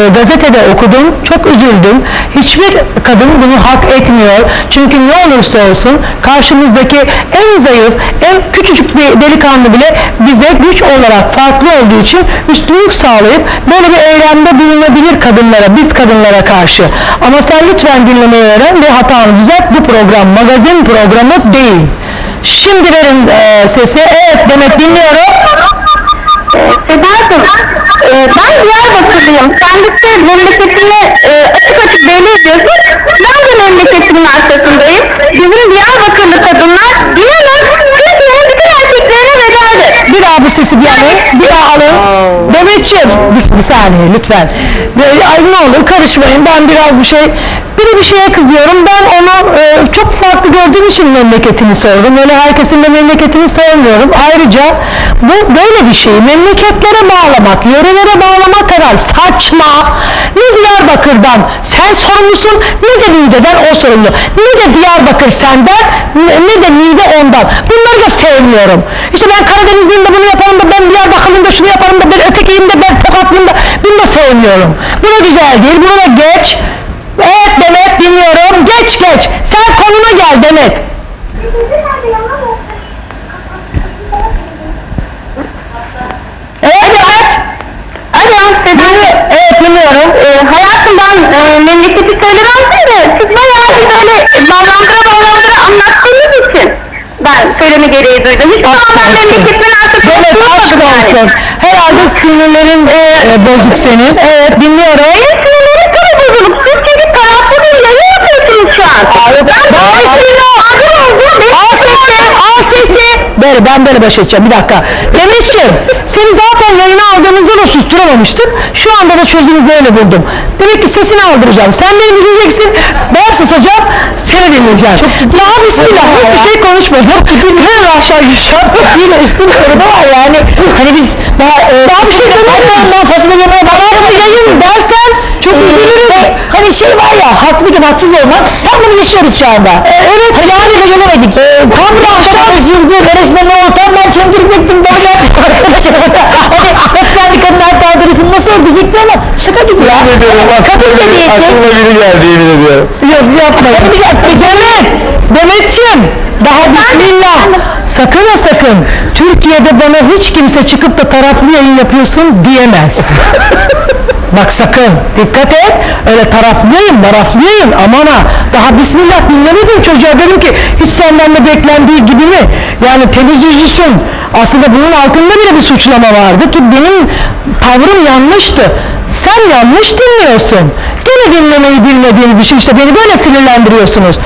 e, gazetede okudum. Çok üzüldüm. Hiçbir kadın bunu hak etmiyor. Çünkü ne olursa olsun karşımızdaki en zayıf, en küçücük bir delikanlı bile bize güç olarak farklı olduğu için üstünlük sağlayıp böyle bir eylemde bulunabilir kadınlara, biz kadınlara karşı. Ama sen lütfen dinlemeyi öğren ve hatanı düzelt. Bu program magazin programı değil. Şimdi verin e, sesi. Evet Demet dinliyorum. Sedacığım, e, ben Diyarbakırlıyım. Kendisi memleketini e, açık açık belli ediyorsun. Ben de memleketimin arkasındayım. Bizim Diyarbakırlı kadınlar inanın Türkiye'nin bütün erkeklerine vedadır. Bir daha bu sesi bir alın. Bir daha alın. Demetciğim. Bir, bir saniye lütfen. Böyle, ay ne olur karışmayın. Ben biraz bir şey de bir şeye kızıyorum. Ben onu e, çok farklı gördüğüm için memleketini sordum. Öyle herkesin de memleketini sormuyorum. Ayrıca bu böyle bir şey. Memleketlere bağlamak, yörelere bağlamak kadar saçma. Ne Diyarbakır'dan sen sorumlusun ne de Niğde'den o sorumlu. Ne de Diyarbakır senden ne, de Niğde ondan. Bunları da sevmiyorum. İşte ben Karadenizliyim de bunu yaparım da ben Diyarbakırlıyım da şunu yaparım da ben ötekiyim de ben Tokatlıyım da bunu da sevmiyorum. Bu da güzel değil. Bunu da geç. Evet Demet dinliyorum. Geç geç. Sen konuna gel Demet. Evet Demet. Alo Sedacığım. Evet dinliyorum. E, hayatım ben e, memleketi söylemezdim de siz bayağı böyle ballandıra ballandıra anlattığınız için ben söyleme gereği duydum. Hiç zaman ben memleketimin arkasında Demet aşk olsun. Herhalde sinirlerin e, bozuk senin. Evet dinliyorum. Benim mağdur oldum. Benim Al sesi. Böyle ben böyle baş edeceğim bir dakika. Demetciğim seni zaten yayına aldığımızda da susturamamıştık. Şu anda da çözümü böyle buldum. Demek ki sesini aldıracağım. Sen beni dinleyeceksin. Ben susacağım. Seni dinleyeceğim. Çok ciddi. Daha bismillah. Hiçbir şey konuşmadım. Çok ciddi bir şey aşağı gideceğim. Yine üstün soruda var yani. Hani biz daha, e, daha bir şey demiyorum. Ben fasulye yemeye başladım. yayın dersen çok üzülürüm. Hani şey var ya haklı gibi haksız olmak. Tam bunu yaşıyoruz şu anda. Evet. Hani de gelemedik. tam bir akşam üzüldü. Resmen ne oldu? Tam ben çemkirecektim. Dalacak arkadaşım. Hani nasıl sen bir kadın hatta kaldırırsın nasıl ödeyecekti ama şaka gibi ya. Yemin ediyorum Kadın da değilsin. aklıma biri geldi yemin ediyorum. Yok yapmayın. Demet, Demetciğim daha bismillah. Sakın ha sakın. Türkiye'de bana hiç kimse çıkıp da taraflı yayın yapıyorsun diyemez. Bak sakın dikkat et. Öyle taraflayayım maraflayayım aman ha daha bismillah dinlemedim çocuğa. Dedim ki hiç senden de beklendiği gibi mi? Yani temiz yüzlüsün. Aslında bunun altında bile bir suçlama vardı ki benim tavrım yanlıştı. Sen yanlış dinliyorsun. Gene dinlemeyi bilmediğiniz için işte beni böyle sinirlendiriyorsunuz